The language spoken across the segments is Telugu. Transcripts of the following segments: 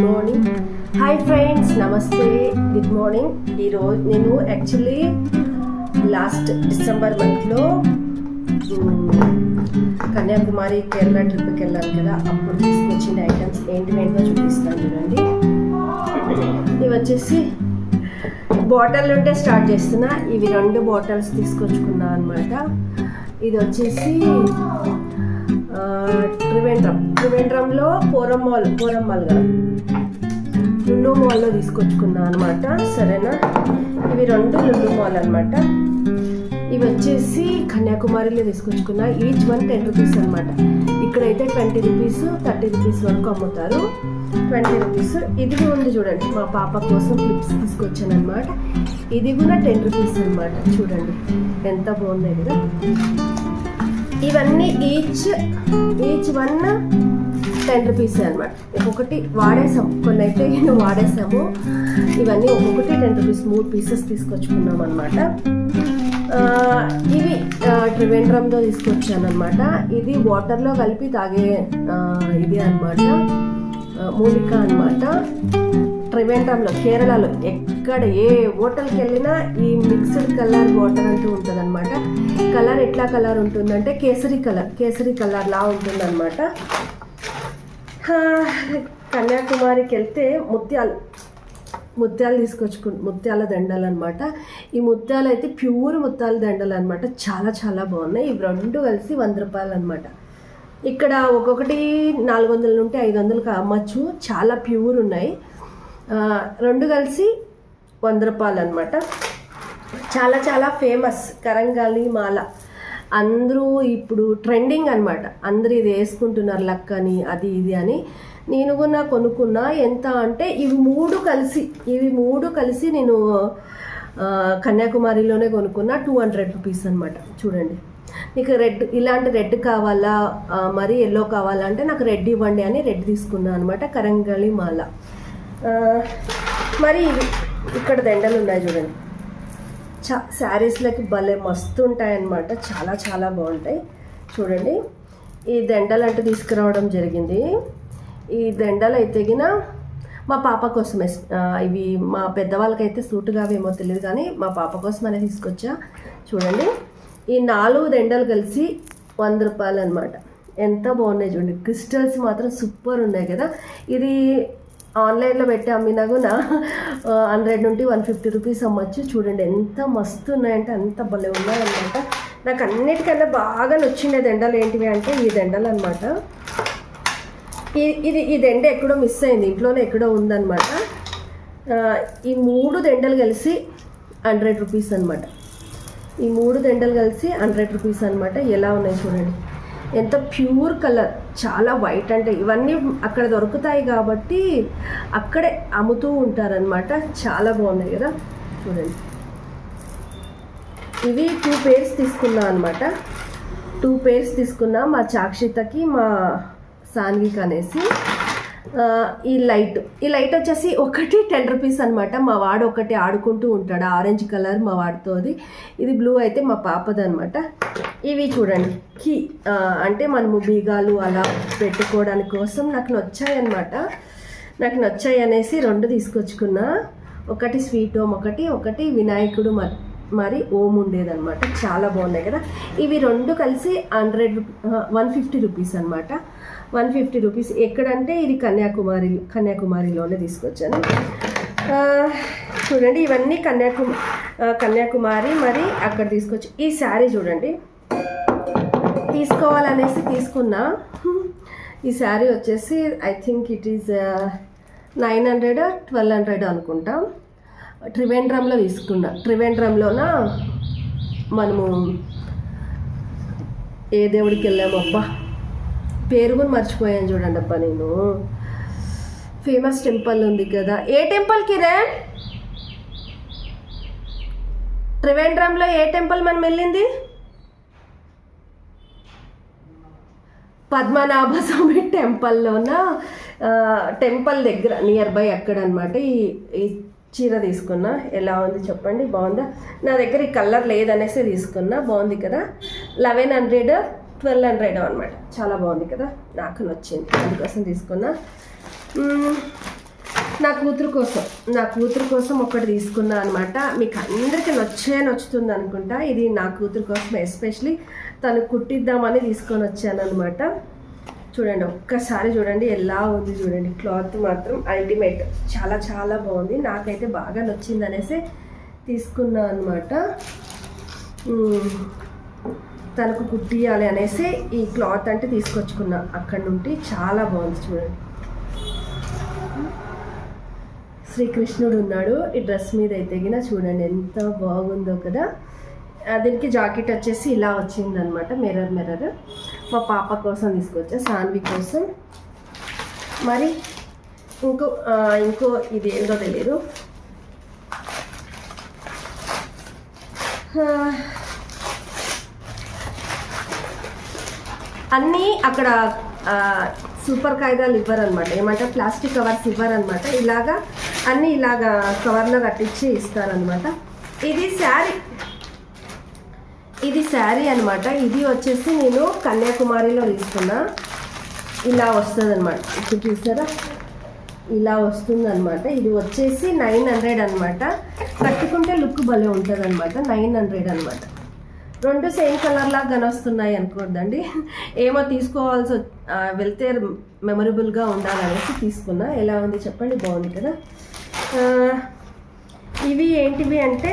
గుడ్ మార్నింగ్ హాయ్ ఫ్రెండ్స్ నమస్తే గుడ్ మార్నింగ్ ఈరోజు నేను యాక్చువల్లీ లాస్ట్ డిసెంబర్ మంత్లో కన్యాకుమారి కేరళ ట్రిప్కి వెళ్ళాను కదా. అప్పుడు తీసుకొచ్చిన ఐటమ్స్ ఏంటి ఏంటో చూపిస్తాను చూడండి. ఇవి వచ్చేసి బాటిల్ ఉంటే స్టార్ట్ చేస్తున్నా. ఇవి రెండు బాటిల్స్ తీసుకొచ్చుకున్నా అనమాట ఇది వచ్చేసి త్రివేంద్రం. త్రివేంద్రంలో పోరం మాల్ పోరం మాల్ కదా. మాల్లో తీసుకొచ్చుకున్నా అనమాట సరేనా? ఇవి రెండు లుండు మాల్ అనమాట ఇవి వచ్చేసి కన్యాకుమారిలో తీసుకొచ్చుకున్నా. ఈచ్ వన్ టెన్ రూపీస్ అనమాట ఇక్కడైతే ట్వంటీ రూపీస్ థర్టీ రూపీస్ వరకు అమ్ముతారు. Twenty rupees. ఇది ఉంది చూడండి. మా పాప కోసం క్లిప్స్ తీసుకొచ్చాను అనమాట ఇది కూడా టెన్ రూపీస్ అనమాట చూడండి. ఎంత బాగున్నాయి కదా. ఇవన్నీ each each one ten rupees అనమాట ఒక్కొక్కటి వాడేసాం. కొన్ని అయితే నేను వాడేసాము. ఇవన్నీ ఒక్కొక్కటి టెన్ రూపీస్ మూడు పీసెస్ తీసుకొచ్చుకున్నాం అనమాట ఇవి ఆ, త్రివేంద్రంలో తీసుకొచ్చాను అనమాట ఇది వాటర్లో కలిపి తాగే ఇది అనమాట మూలిక అనమాట త్రివేంద్రంలో కేరళలో ఎక్కడ ఏ హోటల్కి వెళ్ళినా ఈ మిక్స్డ్ కలర్ వాటర్ అంటూ ఉంటుంది అనమాట కలర్ ఎట్లా కలర్ ఉంటుందంటే కేసరి కలర్ కేసరి కలర్ లా ఉంటుంది అనమాట కన్యాకుమారికి వెళ్తే ముత్యాలు ముత్యాలు తీసుకొచ్చుకు ముత్యాల దండలు అనమాట ఈ ముత్యాలు అయితే ప్యూర్ ముత్యాల దండలు అనమాట చాలా చాలా బాగున్నాయి. ఇవి రెండు కలిసి వంద రూపాయలు అనమాట ఇక్కడ ఒక్కొక్కటి నాలుగు వందల నుండి ఐదు వందలకు అమ్మచ్చు. చాలా ప్యూర్ ఉన్నాయి. రెండు కలిసి వంద రూపాయలు అనమాట చాలా చాలా ఫేమస్ కరంగాలి మాల. అందరూ ఇప్పుడు ట్రెండింగ్ అనమాట అందరూ ఇది వేసుకుంటున్నారు లక్ అని అది ఇది అని. నేను కూడా కొనుక్కున్నా. ఎంత అంటే ఇవి మూడు కలిసి ఇవి మూడు కలిసి నేను కన్యాకుమారిలోనే కొనుక్కున్నా. టూ హండ్రెడ్ రూపీస్ అనమాట చూడండి. నీకు రెడ్ ఇలాంటి రెడ్ కావాలా? మరి ఎల్లో కావాలా? అంటే నాకు రెడ్ ఇవ్వండి అని రెడ్ తీసుకున్నాను అనమాట కరంగళి మాల. మరి ఇవి ఇక్కడ దండలు ఉన్నాయి చూడండి. చా శారీస్లకి భలే మస్తు ఉంటాయన్నమాట చాలా చాలా బాగుంటాయి. చూడండి ఈ దండలు అంటే తీసుకురావడం జరిగింది. ఈ దండలు అయితే గిన మా పాప కోసమే ఇవి మా పెద్దవాళ్ళకైతే సూటుగా ఏమో తెలియదు కానీ మా పాప కోసమనే తీసుకొచ్చా. చూడండి. ఈ నాలుగు దండలు కలిసి వంద రూపాయలు అనమాట ఎంత బాగున్నాయి చూడండి. క్రిస్టల్స్ మాత్రం సూపర్ ఉన్నాయి కదా. ఇది ఆన్లైన్లో పెట్టి అమ్మినా కూడా హండ్రెడ్ నుండి వన్ ఫిఫ్టీ రూపీస్ అమ్మచ్చు. చూడండి ఎంత మస్తు ఉన్నాయంటే అంత భలే ఉన్నాయన్నమాట. నాకు అన్నిటికన్నా బాగా నచ్చిన దెండలు ఏంటివి అంటే ఈ దెండలు అనమాట ఇది ఈ దండ ఎక్కడో మిస్ అయింది. ఇంట్లోనే ఎక్కడో ఉందన్నమాట. ఈ మూడు దండలు కలిసి హండ్రెడ్ రూపీస్ అనమాట ఈ మూడు దండలు కలిసి హండ్రెడ్ రూపీస్ అనమాట ఎలా ఉన్నాయి చూడండి. ఎంత ప్యూర్ కలర్. చాలా వైట్ అంటే ఇవన్నీ అక్కడ దొరుకుతాయి కాబట్టి అక్కడే అమ్ముతూ ఉంటారనమాట చాలా బాగున్నాయి కదా. చూడండి. ఇవి టూ పేర్స్ తీసుకున్నా అనమాట టూ పేర్స్ తీసుకున్నా మా చాక్షితకి మా సాన్విక్ అనేసి. ఈ లైట్. ఈ లైట్ వచ్చేసి ఒకటి టెన్ రూపీస్ అనమాట మా వాడు ఒకటి ఆడుకుంటూ ఉంటాడు. ఆరెంజ్ కలర్ మా వాడితో అది. ఇది బ్లూ అయితే మా పాపది అనమాట ఇవి చూడండి. కీ అంటే మనము బీగాలు అలా పెట్టుకోవడానికి కోసం నాకు నచ్చాయి అనమాట నాకు నచ్చాయి అనేసి రెండు తీసుకొచ్చుకున్నా. ఒకటి స్వీట్ హోమ్ ఒకటి ఒకటి వినాయకుడు మరి మరి ఓం ఉండేదన్నమాట. చాలా బాగున్నాయి కదా. ఇవి రెండు కలిసి హండ్రెడ్ వన్ ఫిఫ్టీ రూపీస్ అనమాట వన్ ఫిఫ్టీ రూపీస్. ఎక్కడంటే ఇది కన్యాకుమారి కన్యాకుమారిలోనే తీసుకొచ్చాను. చూడండి ఇవన్నీ కన్యాకుమారి కన్యాకుమారి మరి అక్కడ తీసుకొచ్చి ఈ శారీ చూడండి. తీసుకోవాలనేసి తీసుకున్నా. ఈ శారీ వచ్చేసి I think it is nine hundred twelve hundred అనుకుంటాం. త్రివేంద్రంలో తీసుకున్నా. త్రివేంద్రంలోన? మనము ఏ దేవుడికి వెళ్ళాము అబ్బా? పేరు కూడా మర్చిపోయాను చూడండి అబ్బా నేను. ఫేమస్ టెంపుల్ ఉంది కదా. ఏ టెంపుల్ కిరణ్? త్రివేంద్రంలో ఏ టెంపుల్ మనం వెళ్ళింది? పద్మనాభ స్వామి టెంపుల్లోన? టెంపుల్ దగ్గర నియర్ బై అక్కడ అనమాట ఈ చీర తీసుకున్నా. ఎలా ఉంది చెప్పండి? బాగుందా? నా దగ్గర ఈ కలర్ లేదనేసి తీసుకున్నా. బాగుంది కదా? లెవెన్ హండ్రెడ్ ట్వెల్వ్ హండ్రెడ్ అనమాట చాలా బాగుంది కదా? నాకు నచ్చింది. అందుకోసం తీసుకున్నా. నా కూతురు కోసం. నా కూతురు కోసం ఒకటి తీసుకున్నా అనమాట మీకు అందరికీ నచ్చే నచ్చుతుంది అనుకుంటా. ఇది నా కూతురు కోసం ఎస్పెషలీ తను కుట్టిద్దామని తీసుకొని వచ్చాను అనమాట చూడండి ఒక్కసారి చూడండి ఎలా ఉంది చూడండి. క్లాత్ మాత్రం అల్టిమేట్. చాలా చాలా బాగుంది. నాకైతే బాగా నచ్చింది అనేసి తీసుకున్నా అనమాట తనకు కుట్టియాలి అనేసి ఈ క్లాత్ అంటే తీసుకొచ్చుకున్నా. అక్కడ నుండి చాలా బాగుంది చూడండి. శ్రీకృష్ణుడు ఉన్నాడు. ఈ డ్రెస్ మీద అయితే గిన చూడండి ఎంత బాగుందో కదా. దీనికి జాకెట్ వచ్చేసి ఇలా వచ్చిందనమాట మిర్రర్ మిర్రర్. మా పాప కోసం తీసుకొచ్చా సాన్వి కోసం. మరి ఇంకో ఇంకో ఇది ఏందో తెలియదు అన్నీ అక్కడ సూపర్ కాగితాలు ఇవ్వరు అనమాట ఏమంటే ప్లాస్టిక్ కవర్స్ ఇవ్వరనమాట ఇలాగా అన్నీ ఇలాగా కవర్లో కట్టించి ఇస్తారనమాట ఇది శారీ ఇది శారీ అనమాట ఇది వచ్చేసి నేను కన్యాకుమారిలో తీసుకున్నా. ఇలా వస్తుంది అనమాట ఇప్పుడు చూసారా? ఇలా వస్తుంది అనమాట ఇది వచ్చేసి నైన్ హండ్రెడ్ అనమాట కట్టుకుంటే లుక్ భలే ఉంటుంది అనమాట నైన్ హండ్రెడ్ అనమాట రెండు సేమ్ కలర్ లాగా కనొస్తున్నాయి అనుకోద్దండి. ఏమో తీసుకోవాల్సి వెళ్తే మెమరబుల్గా ఉండాలనేసి తీసుకున్నా. ఎలా ఉంది చెప్పండి? బాగుంది కదా? ఇవి ఏంటివి అంటే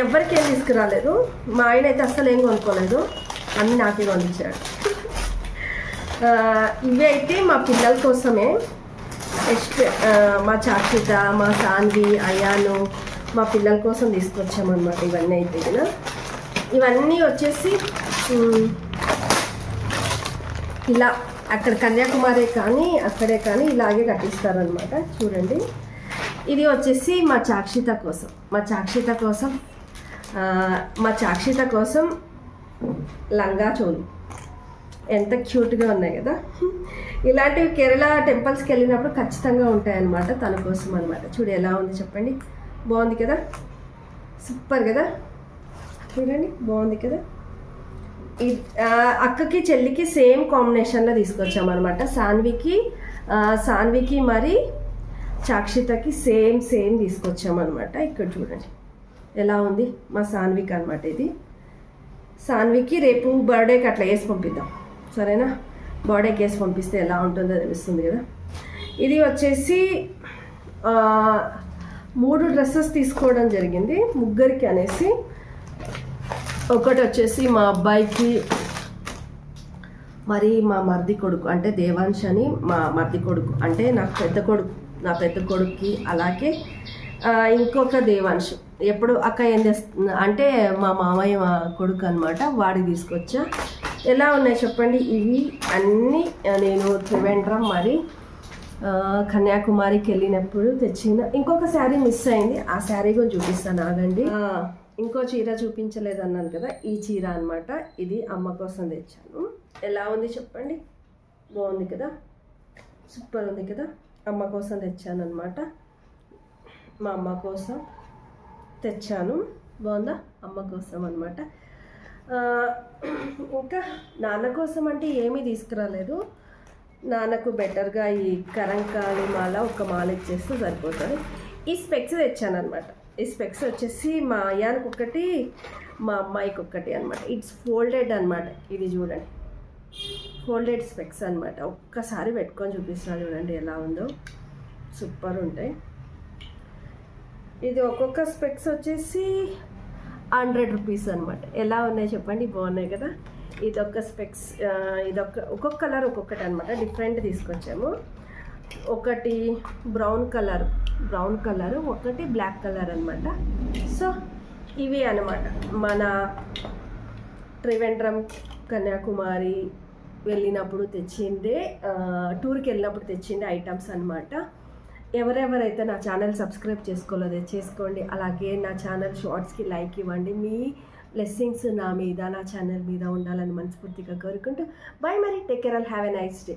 ఎవరికి ఏం తీసుకురాలేదు. మా ఆయన అయితే అస్సలు ఏం కొనుక్కోలేదు. అన్నీ నాకే కొనిచ్చాడు. ఇవి అయితే మా పిల్లల కోసమే. ఎస్ట్ మా చాక్షిత మా సాన్వి అయాను మా పిల్లల కోసం తీసుకొచ్చామన్నమాట ఇవన్నీ అయితే కదా. ఇవన్నీ వచ్చేసి ఇలా అక్కడ కన్యాకుమారి కానీ అక్కడే కానీ ఇలాగే కట్టిస్తారనమాట చూడండి. ఇది వచ్చేసి మా చాక్షిత కోసం. మా చాక్షిత కోసం మా చాక్షిత కోసం లంగా చోలు ఎంత క్యూట్గా ఉన్నాయి కదా. ఇలాంటివి కేరళ టెంపుల్స్కి వెళ్ళినప్పుడు ఖచ్చితంగా ఉంటాయన్నమాట తన కోసం అనమాట చూడు ఎలా ఉంది చెప్పండి. బాగుంది కదా. సూపర్ కదా. చూడండి బాగుంది కదా. అక్కకి చెల్లికి సేమ్ కాంబినేషన్లో తీసుకొచ్చామన్నమాట. సాన్వికి సాన్వికి మరి చాక్షితకి సేమ్ సేమ్ తీసుకొచ్చామన్నమాట. ఇక్కడ చూడండి. ఎలా ఉంది? మా సాన్విక్ అనమాట ఇది. సాన్వికి రేపు బర్త్డేకి అట్లా వేసి పంపిద్దాం. సరేనా? బర్త్డేకి వేసి పంపిస్తే ఎలా ఉంటుందో తెలుస్తుంది కదా? ఇది వచ్చేసి మూడు డ్రెస్సెస్ తీసుకోవడం జరిగింది. ముగ్గురికి అనేసి ఒకటి వచ్చేసి మా అబ్బాయికి మరి మా మర్ది కొడుకు అంటే దేవాంశ్ అని మా మర్ది కొడుకు అంటే నాకు పెద్ద కొడుకు నా పెద్ద కొడుక్కి అలాగే ఇంకొక దేవాంశ్. ఎప్పుడు అక్క ఏం చేస్తుంది అంటే మా మామయ్య మా కొడుకు అనమాట వాడికి తీసుకొచ్చా. ఎలా ఉన్నాయి చెప్పండి? ఇవి అన్నీ నేను త్రివేంద్రం మరి కన్యాకుమారికి వెళ్ళినప్పుడు తెచ్చిన. ఇంకొక శారీ మిస్ అయింది. ఆ శారీ కూడా చూపిస్తాను ఆగండి. ఇంకో చీర చూపించలేదు అన్నాను కదా ఈ చీర అనమాట ఇది అమ్మ కోసం తెచ్చాను. ఎలా ఉంది చెప్పండి? బాగుంది కదా? సూపర్ ఉంది కదా? అమ్మ కోసం తెచ్చాను అనమాట మా అమ్మ కోసం. తెచ్చాను. బాగుందా? అమ్మ కోసం అనమాట ఇంకా నాన్న కోసం అంటే ఏమీ తీసుకురాలేదు. నాన్నకు బెటర్గా ఈ కరంకాళి మాల ఒక మాల ఇచ్చేస్తే సరిపోతుంది. ఈ స్పెక్స్ తెచ్చాను అనమాట ఈ స్పెక్స్ వచ్చేసి మా అయ్యానికి ఒకటి మా అమ్మాయికి ఒకటి అనమాట ఇట్స్ ఫోల్డెడ్ అనమాట ఇది చూడండి. ఫోల్డెడ్ స్పెక్స్ అనమాట ఒక్కసారి పెట్టుకొని చూపిస్తాను చూడండి ఎలా ఉందో. సూపర్ ఉంటాయి. ఇది ఒక్కొక్క స్పెక్స్ వచ్చేసి హండ్రెడ్ రూపీస్ అనమాట ఎలా ఉన్నాయి చెప్పండి? బాగున్నాయి కదా? ఇదొక స్పెక్స్ ఇది ఇదొక ఒక్కొక్క కలర్ ఒక్కొక్కటి అనమాట డిఫరెంట్ తీసుకొచ్చాము. ఒకటి బ్రౌన్ కలర్ బ్రౌన్ కలర్ ఒకటి బ్లాక్ కలర్ అనమాట సో ఇవి అనమాట మన త్రివేంద్రం కన్యాకుమారి వెళ్ళినప్పుడు తెచ్చిందే టూర్కి వెళ్ళినప్పుడు తెచ్చిందే ఐటమ్స్ అనమాట ఎవరెవరైతే నా ఛానల్ సబ్స్క్రైబ్ చేసుకోలేదో చేసుకోండి. అలాగే నా ఛానల్ షార్ట్స్కి లైక్ ఇవ్వండి. మీ బ్లెస్సింగ్స్ నా మీద నా ఛానల్ మీద ఉండాలని మనస్ఫూర్తిగా కోరుకుంటూ బై మరి. Take care all. Have a nice day.